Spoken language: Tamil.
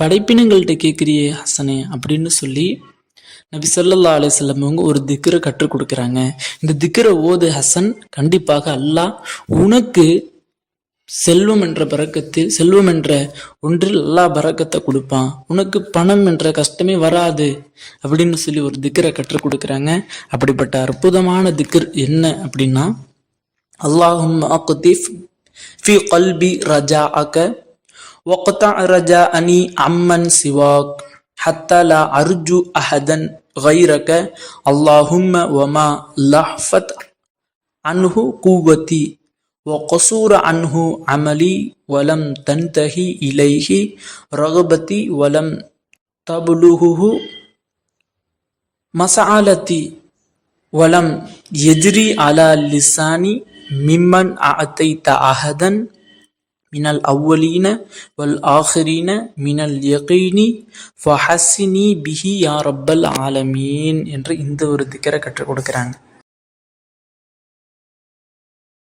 படைப்பினங்கள்கிட்ட கேட்குறியே ஹசனே அப்படின்னு சொல்லி நபி சொல்லல்லா அலைஹி வஸல்லம் அவங்க ஒரு திக்கரை கற்றுக் கொடுக்குறாங்க. இந்த திக்கரை ஓது ஹசன் கண்டிப்பாக அல்லாஹ் உனக்கு செல்வம் என்ற பறக்கத்து செல்வம் என்ற ஒன்றில் அல்லாஹ் பறக்கத்தை கொடுப்பான். உனக்கு பணம் என்ற கஷ்டமே வராது அப்படின்னு சொல்லி ஒரு திக்கரை கற்றுக் கொடுக்குறாங்க. அப்படிப்பட்ட அற்புதமான திக்கர் என்ன அப்படின்னா அல்லாஹும் அக்திஃப் ஃபி கல்பி ரஜாஅக وقطع رجاءني عمن سواك حتى لا أرجو أحدا غيرك. اللهم وما لحفت عنه قوتي وقصور عنه عملي ولم تنتهي إليه رغبتي ولم تبلغه مسعالتي ولم يجري على لساني ممن أعطيت أحدا من الأولين والآخرين من اليقين فحسني به يا رب العالمين என்று இந்த ஒரு திக்கரை கற்றுக் கொடுக்குறாங்க